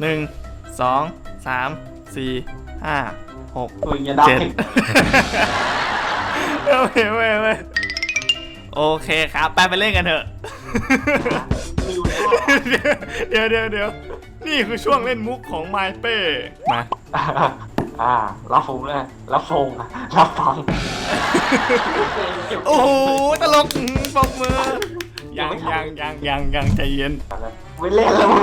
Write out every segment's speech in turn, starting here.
หนึ่งสองสามสี่ห้าหกมึงอย่าดับเจ็ดโอเคเว้ยเว้ยโอเคครับไปไปเล่นกันเถอะมิวแล้วเดี๋ยวเดี๋ยวเดี๋ยวนี่คือช่วงเล่นมุกของไมเป้มาอ่ารับฟงเลยรับฟงอะรับฟังโอ้โหตลกอื้อปรบมือยังยังยังยังยังใจเย็นไม่เล่นแล้วมึง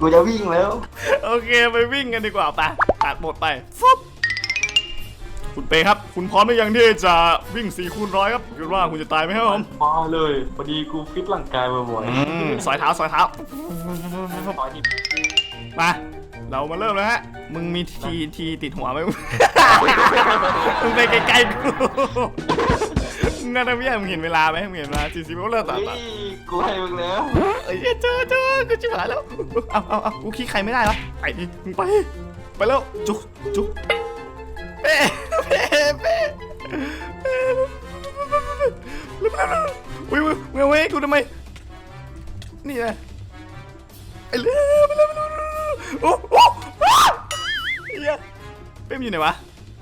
กูจะวิ่งแล้ว โอเคไปวิ่งกันดีกว่าไปตัดบทไปฟุ๊บคุณเป้ครับ คุณพร้อมหรือยังที่จะวิ่ง4คูณร้อยครับคิดว่าคุณจะตายไหมครับผมมาเลยพอดีกูฟิตร่างกายบ่อยอืมสอยเท้าสอยเท้าๆตอนนี้มา เรามาเริ่มแล้วฮะ มึงมีทีทีติดหัวไหม มึงไปไกลๆกู มึงน่าจะไม่อยากมึงเห็นเวลาไหมมึงเห็นเวลาสี่สิบก็เริ่มตัดเฮ้ตัดยกูให้มึงแล้วเอ้ยเจอเจอกูชิบหายแล้วเอาเอาเอากูขี้ใครไม่ได้วะไปดิมึงไป ไปแล้วจุกจุกเป้เป้เป้เป้เร็วเร็วเร็วอุ้ยอุ้ยเว้ยเว้ยกูทำไมนี่ไงไอ้เร็วไปเร็วไปเร็วไปเร็วโอ้โอ้อ้าวเฮียเป้มนอยู่ไหนวะ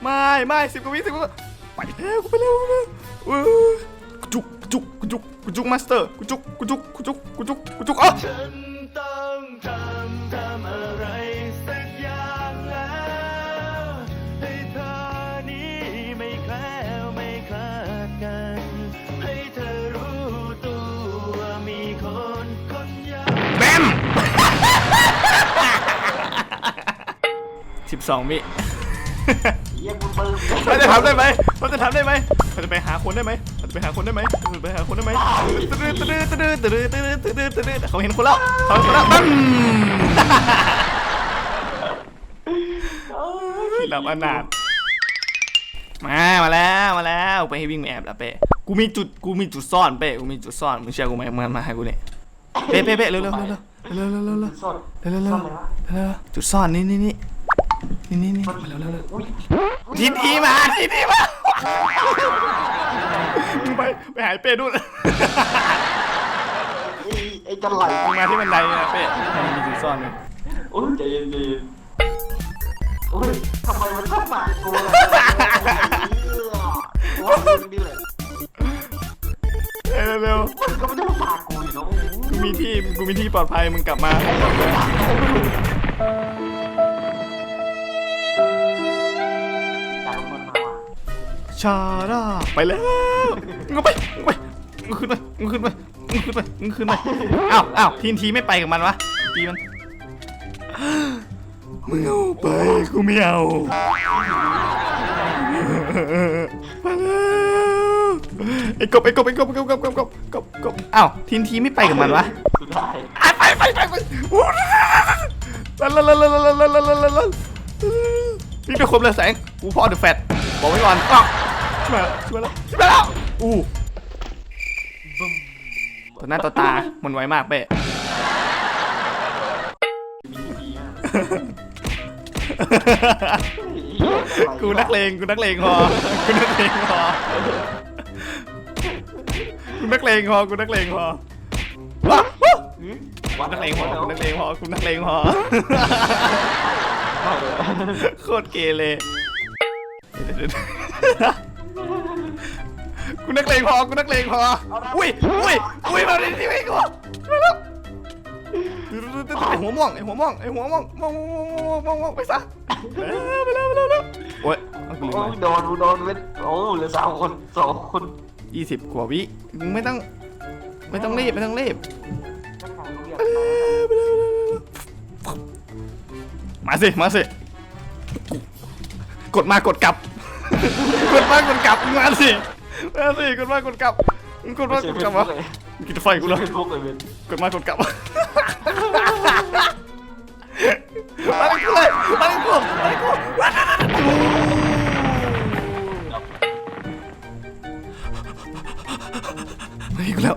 ไม่ไม่สิบกว่าวิสิบกว่าวิไปแล้วกูไปเร็วไปเร็วเออกู จุกจุกจุกจุกมาสเตอร์จุกจุกจุกจุกจุกอ๋อแบมสิบสองมิ แคล้วไม่คลาดกันให้เธอรู้ตัวมีคนคนอย่างมึงมึงเบิ้มเราจะทำได้ไหมเราจะทำได้ไหมเราจะไปหาคนได้ไหมเราจะไปหาคนได้ไหมเราจะไปหาคนได้ไหมตื้อตื้อตื้อตื้อตื้อตื้อตื้อตื้อตื้อเขาเห็นคนแล้วเขาเห็นคนแล้วตั้มที่หลับอนาถมา มาแล้ว มาแล้ว ไปให้วิ่งแอบล้วเป้กูมีจุด กูมีจุดซ่อนเป้กูมีจุดซ่อน มึงเชื่อกูไหมมึงมาให้กูเนี่ยเป้เป้เป้เร็วเร็วเร็วเร็วเร็วเร็วเร็วเร็วเร็วเร็วเร็วจุดซ่อนนี่นี่นี่ นี่นี่นี่มาเร็วเร็วเร็วอุ้ยทีทีมาทีทีมามึงไปไปหายเป้ดูนไอ้ไอ้จะไหลมึงมาที่บันไดนะเป้มันมีจุดซ่อนเลยโอ้ยใจเย็นดีโอ้ยทำไมมันต้องมากูล่ะโอ้ยมึงนี่แหละเร็วเร็วมันก็ไม่ได้มาฝากกูอยู่เนาะกูมีที่กูมีที่ปลอดภัยมึงกลับมา ชาดาไปแล้วมึงไปมึงไปมึงขึ้นไปมึงขึ้นไปมึงขึ้นไปมึงขึ้นไปอ้าวอ้าวทีนทีไม่ไปกับมันวะทีมันมึงเอาไปกูไม่เอาไปแล้วไอ้กบไอ้กบไอ้กบไอ้กบกบกบกบกบกบอ้าวทีนทีไม่ไปกับมันวะสุดท้ายอะไปไปไปไปอู้ลันลันลันลันลันลันลันลันลันลันนี่เป็นคมเลยแสงกูพ่อเดอะแฟตบอกไว้ก่อน อ้าวชิบหายชิบหายแล้วชิบหายแล้วอู้ต่อหน้าต่อตามันไวมากเป้มีดีมากกูนักเลงกูนักเลงพอกูนักเลงพอกูนักเลงพอกูนักเลงพอว้าววัดนักเลงพอกูนักเลงพอกูนักเลงพอโคตรเกเร กูนักเลงพอกูนักเลงพอ อุ้ยอุ้ยอุ้ยมาดิที่ไม่กูมาแล้วไอหัวม่วงไอหัวม่วงไอหัวม่วงม่วงม่วงม่วงม่วงไปซะไปแล้วไปแล้วไปแล้วโอ้ยโอ้ยโดนโดนเว้นโอ้เหลือสามคนสองคนยี่สิบกว่าวิไม่ต้อง ไม่ต้องรีบไม่ต้องรีบมาสิมาสิกดมากดกลับ กดมากดกลับมาสิ มาสิกดมากดกลับมึงกดมากดกลับวะมึงกินไฟกูเลยพวกเลยเว้นกดมากดกลับมาดิกูเลยมาดิกูมาดิกูมาดิกูแล้ว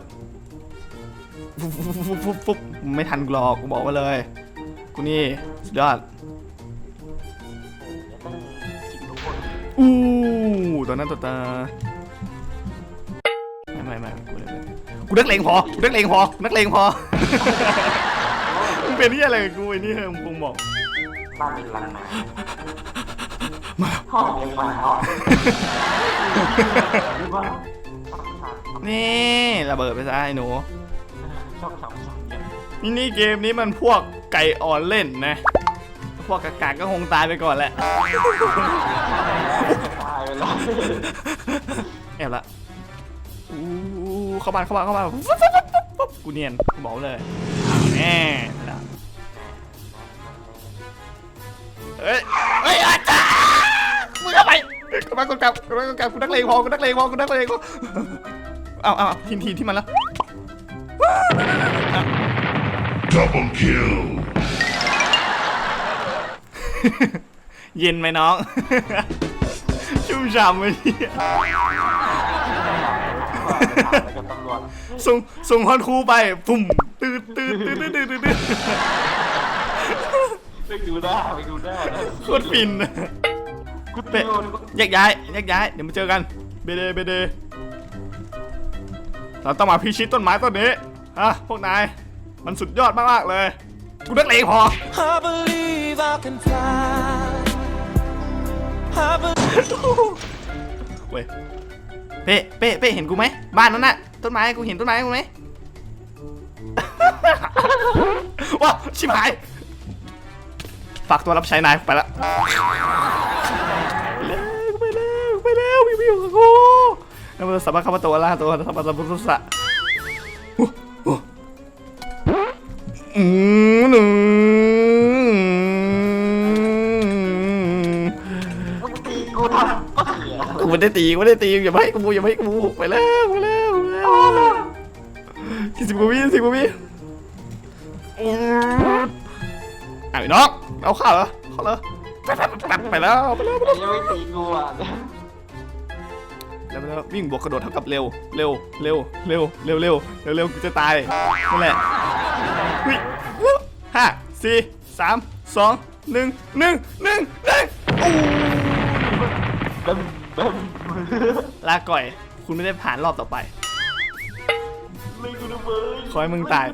ฟุบฟุบฟุบฟุบฟุบไม่ทันกูหรอกกูบอกไว้เลย กูนี่สุดยอดต้องจิบทุกคนอู้ตอนนั้นตัวตา กูเลยกูนักเลงพอกูนักเลงพอกูนักเลงพอโอ้เป็นที่อะไรกับกูไอ้นี่เฮมคงบอก บ้านเป็นรังไหนมา ห้องเลี้ยงหมาอะหรือว่านี่ระเบิดไปซะไอ้หนู ชอบทำสองอย่างมินิเกมนี้มันพวกไก่อ่อนเล่นนะ พวกกากาก็คงตายไปก่อนแหละ ตายไปแล้ว แอบละอู้ เข้าบ้านเข้าบ้านเข้าบ้านปุ๊บปุ๊บปุ๊บปุ๊บปุ๊บกูเนียนกูบอกเลยแน่ละเฮ้ยเฮ้ยอาจารย์มึงทำไมกลับมากดกลับกลับมากดกลับกูนักเลงพอกูนักเลงพอกูนักเลงพอเอาเอาเอาทีนทีนที่มันแล้ว Double kill. เย็นไหมน้อง ชุ่มฉ่ำไหมเนี่ยแล้ว กับตำรวจส่งส่งฮอนครูไปปุ่มตืดตืดตืดตืดตืดตืดไปดูได้ไปดูได้โคตรฟินกูเป๊ะโดนแยกย้ายแยกย้ายเดี๋ยวมาเจอกันเบเดเบเดเราต้องมาพิชิตต้นไม้ต้นนี้ฮะพวกนายมันสุดยอดมากๆเลยกูนักเลงพอ I believe I can fly. I believe เว้ย เป้เป้เป้เห็นกูไหมบ้านนั้นน่ะต้นไม้กูเห็นต้นไม้กูไหมว้าวชิบหายฝากตัวรับใช้นายไปละไปแล้วไปแล้วไปแล้ววิววิวกับกูนั่นมันสัมภาระตัวละตัวสัมภาระบุรุษะอืมหนึ่ง ไม่ได้ตีกูไม่ได้ตีอย่าให้กูอย่าให้กูไปแล้วไปแล้วไปแล้วสี่สิบกว่าวิสี่สิบกว่าวิอืมอ้าวไอ้น้องเอาข้าวเหรอข้าวเหรอไปไปไปไปแล้วไปแล้วไปแล้วยังไม่ตีกูอะแล้วไปแล้ววิ่งบวกกระโดดเท่ากับเร็วเร็วเร็วเร็วเร็วเร็วเร็วเร็วกูจะตายนั่นแหละวิ่งห้าสี่สามสองหนึ่งหนึ่งหนึ่งหนึ่งโอ้ เบิ้มเบิ้มลาก่อย คุณไม่ได้ผ่านรอบต่อไปเลยกูดูเบิ้มขอให้มึงตาย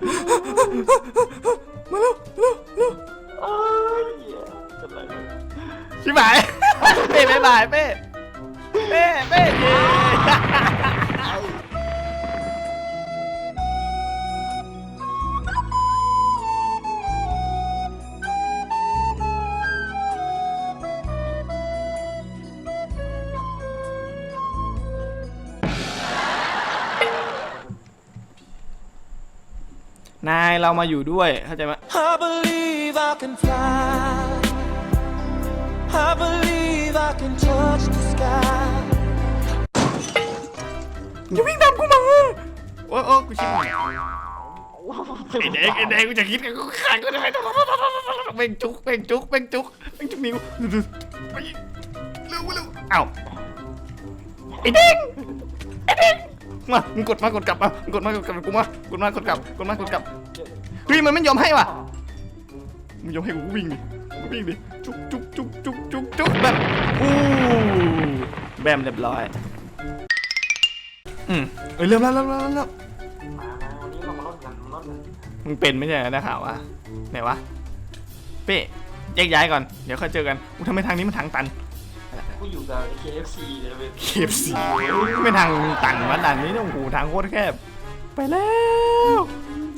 มาเร็วเร็วเร็วเอ้ยเป็นไรวะชิบหายเป้บ๊ายบายเป้เป้เป้เย้ นายเรามาอยู่ด้วยเข้าใจไหม I believe I can fly. I believe I can touch the sky. อย่าวิ่งตามกูมาโอ้โอ้กูชิบหายไอ้เด็กไอ้เด็กกูจะคิดกับกูขาดกูจะไปเบ่งจุกเบ่งจุกเบ่งจุกเบ่งจุกนิ้วไปเร็วเร็วเอ้าไอ้เด็กไอ้เด็ก มามึงกดมากดกลับมากดมากดกลับกูมากดมากดกลับกดมากดกลับเฮ้ยมันไม่ยอมให้ว่ะมึงยอมให้กูวิ่งดิกูวิ่งดิจุกจุกจุกจุกจุกจุกแบบอู้แบมเรียบร้อยอืมเอ้ยเริ่มแล้วเริ่มแล้วเริ่มแล้วมาวันนี้เรามาลดกันลดกันมึงเป็นไม่ใช่เหรอได้ข่าวว่าไหนวะเป้แยกย้ายก่อนเดี๋ยวค่อยเจอกันกูทำไมทางนี้มันทางตัน กูอยู่กับ KFC เลยเว้ยเคฟซีไม่ทางตันมาด่านนี้เนี่ยโอ้โหทางโคตรแคบ ไปแล้ว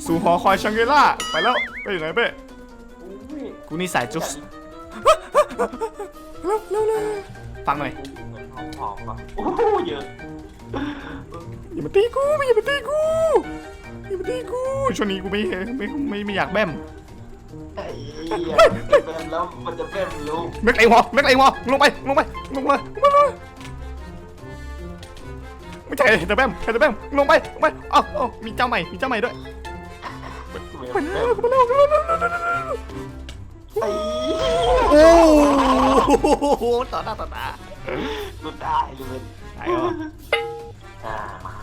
สู่หอคอยชังเกล่าไปแล้วไปอยู่ไหนเป้อุ้ยกูนี่สายจุ๊บเร็วเร็วเร็วฟังหน่อยเหมือนหอมๆอะโอ้โหเยอะอย่ามาตีกูไม่อย่ามาตีกูอย่ามาตีกูช่วงนี้กูไม่ไม่ไม่ไม่อยากแบ้ม ไอ้เหี้ยแบมแล้วมันจะแบมลูกนึกไอ้หัวนึกไอ้หัวลงไปลงไปลงไปลงไปลงไปไม่ใช่แต่แบมใช่แต่แบมลงไปลงไปอ้าวอ้าวมีเจ้าใหม่มีเจ้าใหม่ด้วยไปแล้วไปแล้วไปแล้วไปแล้วไอ้โอ้โหต่อหน้าต่อตากูได้เลยไหนอะอ่ามา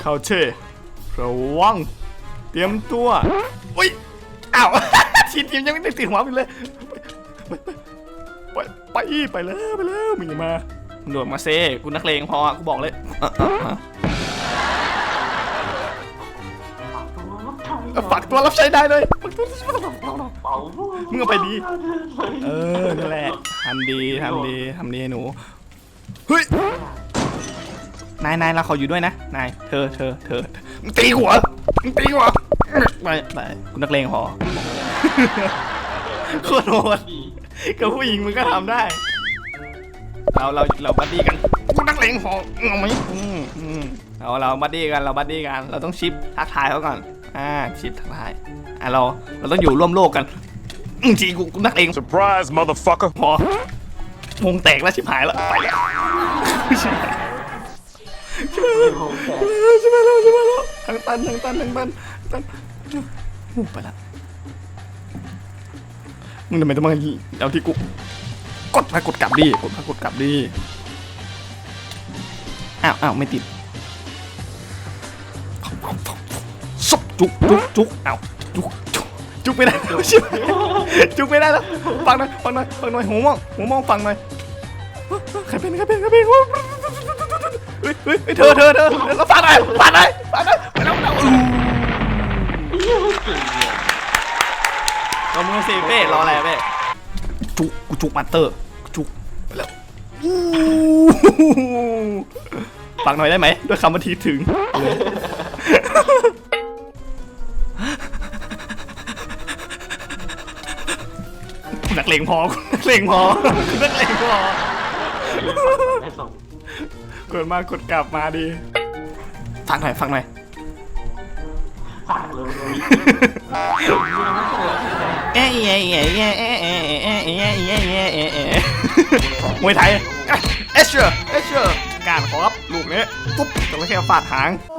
เข้าเช่ระวังเตรียมตัวอุ้ยอ้าว ทีมทีมยังไม่ได้ติดหัวไปเลยไปไปไปแล้วไปแล้วมึงอย่ามามึงโดดมาเซ่กูนักเลงพอกูบอกเลยฝากตัวรับใช้ได้เลยฝากตัวเป่ามึงเอาไปดี เออนั่นแหละทำดีทำดีทำดีหนู เฮ้ย นายนายเราเขาอยู่ด้วยนะ นาย เธอเธอเธอมึงตีหัวมึงตีหัวไปไปคุณนักเลงพอโคตรโหดกับผู้หญิงมึงก็ทำได้ เราเราเราบัดดี้กันกูนักเลงพอเอาไหมอืมอืมเราเราบัดดี้กันเราบัดดี้กัน เราต้องชิปทักทายเขาก่อน อ่าชิปทักทาย อะเราเราต้องอยู่ร่วมโลกกันจริงๆกูกูนักเลง Surprise, motherfucker. พอวงแตกแล้วชิบหายแล้วไปแล้ว ชิบหายชิบหายแล้วชิบหายแล้วทั้งตันทั้งตันทั้งตันทั้งตันโอ้ไปละมึงทำไมต้องมาเอาที่กูกดมากดกลับดิกดมากดกลับดิอ้าวอ้าวไม่ติดซุบจุกจุกจุกอ้าวจุกจุกจุกไม่ได้แล้วชิบจุกไม่ได้แล้วฟังหน่อยฟังหน่อยฟังหน่อยหัวมองหัวมองฟังหน่อยใครเป็นใครเป็นใครเป็น เฮ้ยเฮ้ยเฮ้ยเธอเธอเธอแล้วฟังหน่อยฟังหน่อยฟังหน่อยไปแล้วไปแล้วอู้เรามือสิเป้รออะไรอะเป้จุกกูจุกมาสเตอร์กูจุกไปแล้วอู้ฟังหน่อยได้ไหมด้วยคำว่าทีถึง นักเลงพอนักเลงพอนักเลงพอไอ้สอง กดมากดกลับมาดีฟังหน่อยฟังหน่อยฝากเลยเอ๊ะเอ๊ะเอ๊ะเอ๊ะเอ๊ะเอ๊ะเอ๊ะเอ๊ะเอ๊ะเอ๊ะเอ๊ะเอ๊ะมวยไทยเอชเชอร์เอชเชอร์การขอรับลูกนี้ปุ๊บจระเข้ฟาดหางโอ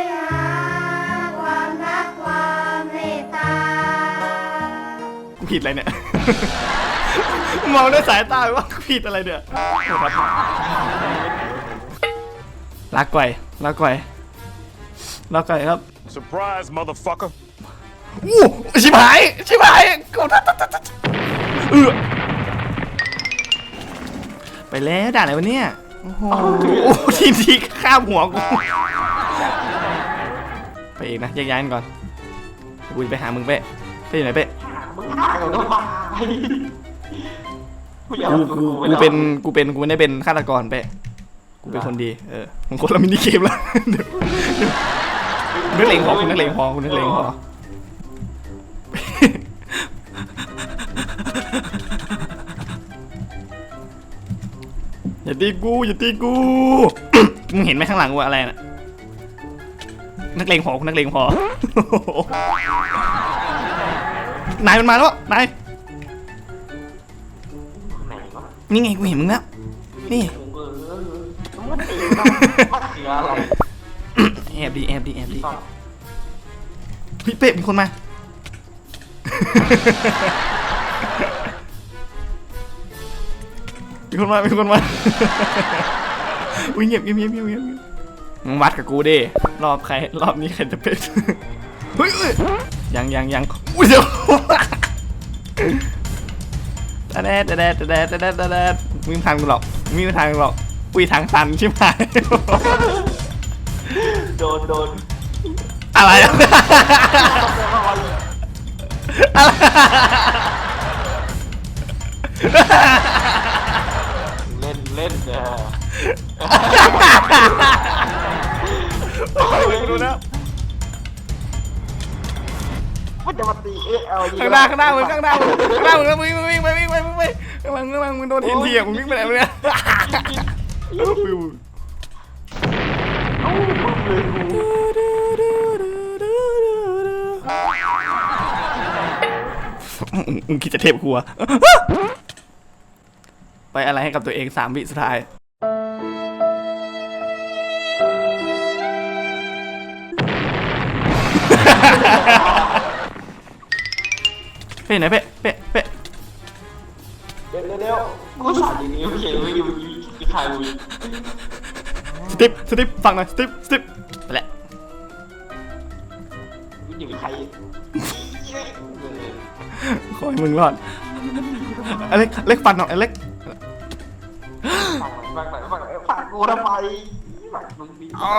ยหาความรักความเมตตากูผิดอะไรเนี่ยมองด้วยสายตาว่าผิดอะไรเนี่ย รักไก่รักไก่รักไก่ครับ Surprise, motherfucker. อู้ชิบหายชิบหายกดเออไปแล้วด่าอะไรวะเนี่ยโอ้โหทีมทีข้ามหัวกูไปเองนะแยกย้ายกันก่อนกูจะไปหามึงเป๊ะเป๊ะอยู่ไหนเป๊ะมึงฆ่ากันทำไมกูอยากกูกูกูเป็นกูเป็นกูไม่ได้เป็นฆาตกรเป๊ะ กูเป็นคนดี เออมึงคนละมินิเกมแล้วนึกเลงพอคุณนึกเลงพอคุณนึกเลงพออย่าตีกูอย่าตีกู มึงเห็นไหมข้างหลังว่าอะไรน่ะ นักเลงพอคุณนักเลงพอนายมันมาแล้วนายนี่ไงกูเห็นมึงแล้วนี่ เสียอะไรแอบดีแอบดีแอบดีต่อพี่เป๊ะมีคนมา มีคนมา มีคนมา อุ้ยเงียบเงียบเงียบเงียบเงียบมึงวัดกับกูดิรอบใคร รอบนี้ใครจะเป็นเฮ้ยเฮ้ยยังยังยังอุ้ยเดี๋ยวตะแดดตะแดดตะแดดตะแดดตะแดดมึงไม่ทันกูหรอกมึงไม่ทันกูหรอก อุ้ยทางตันใช่ไหมโดนโดนอะไรอะอะไรเล่นเล่นเออดูนะมันจะมาตีเอเอลข้างหน้าข้างหน้ามึงข้างหน้ามึงข้างหน้ามึงมึงวิ่งไปวิ่งไปวิ่งไปวิ่งไปมึงมึงมึงโดนทีนทีอะมึงวิ่งไปไหนมึงเนี่ย มึงคิดจะเทพครัว ไปอะไรให้กับตัวเองสามวิสุดท้ายเป๊ะไหนเป๊ะเป๊ะเป๊ะเดี๋ยวเดี๋ยวเดี๋ยวกูสั่นอย่างนี้ไม่ใช่ไม่อยู่ ที่ใครมึงสติปสติปฟังหน่อยสติปสติปไปแหละอยู่ใครขอให้มึงรอดอเล็กเล็กฟันหน่อยอเล็กฝากฝากฝากฝากกูทำไมฝากมึงดีอ๋อ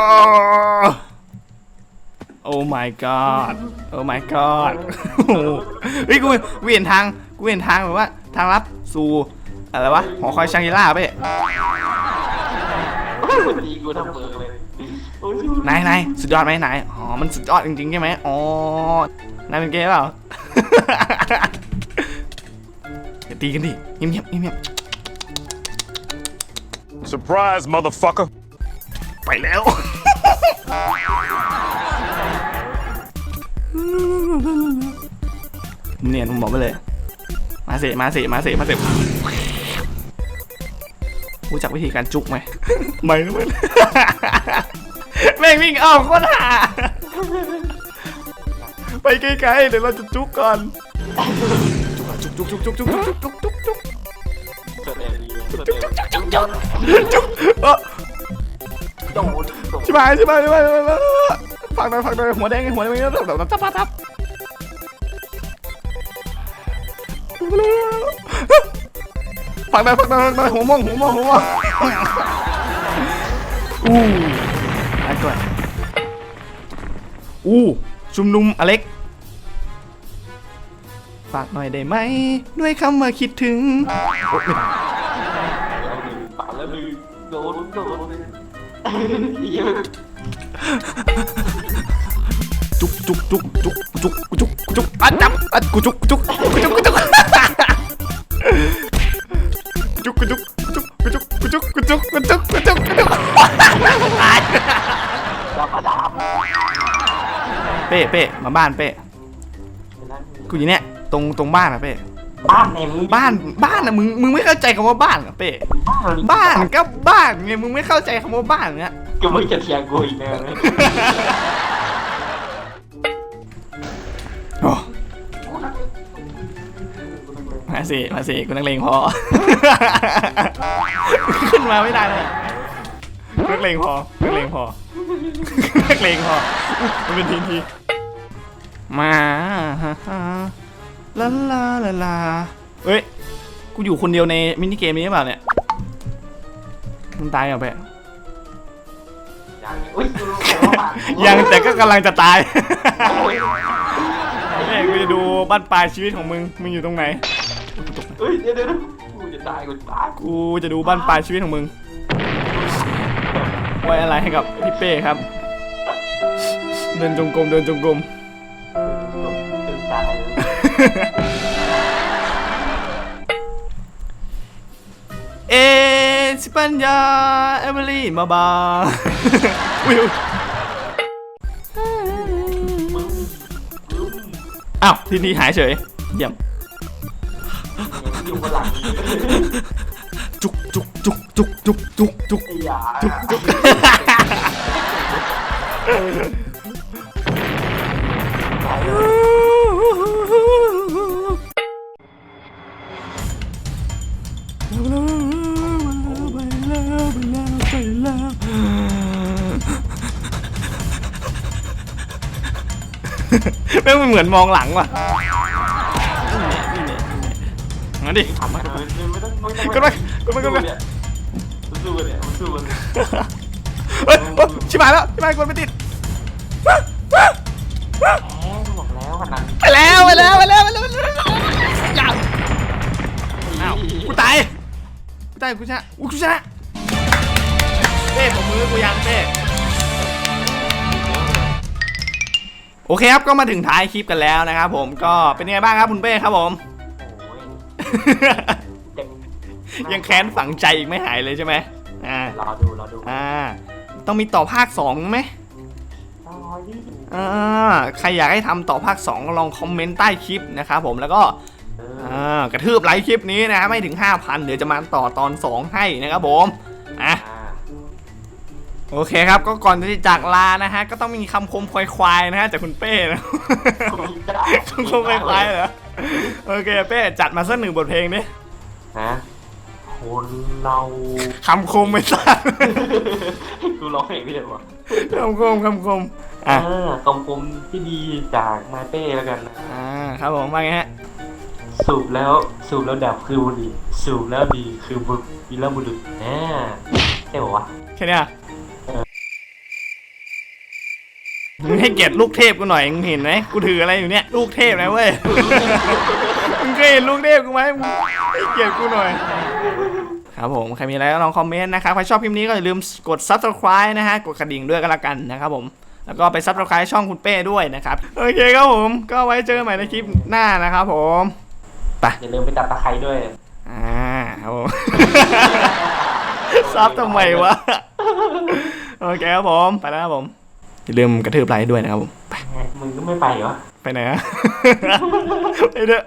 โอ้ my god โอ้ my god โอ้โหเฮ้ยกูกูเห็นทางกูเห็นทางแบบว่าทางลับสู่ อะไรวะหอคอยชางกิล่าเป้วันนี้กูทำเบอร์เลยโอ้ยนายนายสุดยอดไหมนายอ๋อมันสุดยอดจริงๆใช่ไหมอ๋อนายเป็นเกย์เปล่าอย่าตีกันดิเงียบเงียบเงียบ Surprise, motherfucker. ไปแล้วเนียนผมบอกไปเลย มาสิมาสิมาสิมาสิ รู้จักวิธีการจุกไหมไม่รู้เลยแม่งวิ่งอ้อมโคตรหาไปไกลๆเดี๋ยวเราจะจุกก่อนจุกจุกจุกจุกจุกจุกจุกจุกจุกแสดงดีแสดงจุกจุกจุกเออโดนโดนชิบหายชิบหายชิบหายชิบหายฟังหน่อยฟังหน่อยหัวแดงหัวแดงแบบแบบทับทับทับ ฟังหน่อยฟังหน่อยฟังหน่อยหัวม่วงหัวม่วงหัวม่วงอู้ไอ้ตัวอู้ชุมนุมอเล็กฝากหน่อยได้ไหม ด้วยคำว่าคิดถึงโอ๊ยไม่ได้แล้วหนึ่งปาดแล้วหนึ่งโดนโดนเยอะจุกจุกจุกจุกจุกจุกจุกอะจับอะกูจุกจุกกูจุกกูจุก กกูจุกจุกกูจุกกูจุกกูจุกกูจุกกูจุกกูจุกจับมาดับเป้เป้มาบ้านเป้กูอยู่เนี่ยตรงตรงบ้านอะเป้บ้านเนี่ยมึงบ้านบ้านอะมึงมึงไม่เข้าใจคำว่าบ้านอะเป้บ้านก็บ้านไงมึงไม่เข้าใจคำว่าบ้านเนี่ยก็มึงจะเถียงกูอีกแล้ว โอ้มาสิมาสิกูนักเลงพอ ขึ้นมาไม่ได้เลยนักเลงพอนักเลงพอนักเลงพอมันเป็นทีทีมาฮะฮะลาลาลาลาเอ้ยกูอยู่คนเดียวในมินิเกมนี้หรือเปล่าเนี่ยมึงตายเหรอเป้ยังอุ้ยกูรู้แล้วว่าบ้านยังแต่ก็กำลังจะตายแม่กูจะดูบ้านปลายชีวิตของมึง มึงอยู่ตรงไหนเฮ้ยเดี๋ยวเดี๋ยวกูจะตายกูจะตายกูจะดูบ้านปลายชีวิตของมึง ไว้อะไรให้กับพี่เป้ครับ เดินจงกรมเดินจงกรม จะตายเอสิปัญญาเอเวอรี่มาบาอุ้ยอุ๊ยอ้าวทีนี้หายเฉยเยี่ยม อยู่บนหลังจุกจุกจุกจุกจุกจุกจุกไอ้ยาจุกจุกแม่งมันเหมือนมองหลังว่ะ นี่เนี่ยนี่เนี่ยงั้นดิทำมาไม่ต้องไม่ต้องกดไปกดไปกดไป มันสู้เนี่ยมันสู้เนี่ยเฮ้ยโอ๊ยชิบหายแล้วชิบหายกดไม่ติด แหมบอกแล้วขนาดไปแล้วไปแล้วไปแล้วไปแล้วไปแล้วอย่าอ้าวกูตายกูตายกูชนะอุ้ยกูชนะเป้ผมมือกูยังเป้โอเคครับก็มาถึงท้ายคลิปกันแล้วนะครับผมก็เป็นยังไงบ้างครับคุณเป้ครับผมโอ้ ยเต็มยังแค้นฝังใจอีกไม่หายเลยใช่ไหมอ่ารอดูรอดูอ่า ต้องมีต่อภาคสองไหมรอดิอ่าใครอยากให้ทำต่อภาค2ก็ลองคอมเมนต์ใต้คลิปนะครับผมแล้วก็เอออ่ากระทืบไลค์คลิปนี้นะ ไม่ถึง 5,000 เดี๋ยวจะมาต่อตอน 2 ให้นะครับผมอะอ่าโอเคครับ ก็ก่อนที่จะจากลานะฮะ ก็ต้องมีคำคมควายๆนะฮะจากคุณเป้นะคำคมควายๆเหรอ โอเคเป้จัดมาสักหนึ่งบทเพลงดิฮะคนเราคำคมไม่สั้นกูร้องเพลงไม่ได้หรอคำคมคำคมอะเออกำกลมที่ดีจากมาเป้แล้วกันนะอ่าครับผมว่าไงฮะสูบแล้วสูบแล้วดับคือบุหรี่สูบแล้วดีคือบุวีรบุรุษแหมใช่ปะวะแค่เนี้ย มึงให้เกียรติลูกเทพกูหน่อยมึงเห็นไหมกูถืออะไรอยู่เนี่ยลูกเทพนะเว้ยมึงเคยเห็นลูกเทพกูไหมมึงให้เกียรติกูหน่อยครับผมใครมีอะไรก็ลองคอมเมนต์นะครับใครชอบคลิปนี้ก็อย่าลืมกด subscribe นะฮะกดกระดิ่งด้วยก็แล้วกันนะครับผมแล้วก็ไป subscribe ช่องคุณเป้ด้วยนะครับโอเคครับผมก็ไว้เจอกันใหม่ในคลิปหน้านะครับผมอย่าลืมไปตัดตะไคร้ด้วยอ่าครับผมซับทำไมวะโอเคครับผมไปแล้วครับผม อย่าลืมกระทืบไลค์ด้วยนะครับผมไปมึงก็ไม่ไปเหรอ ไปไหนอะไปเถอะ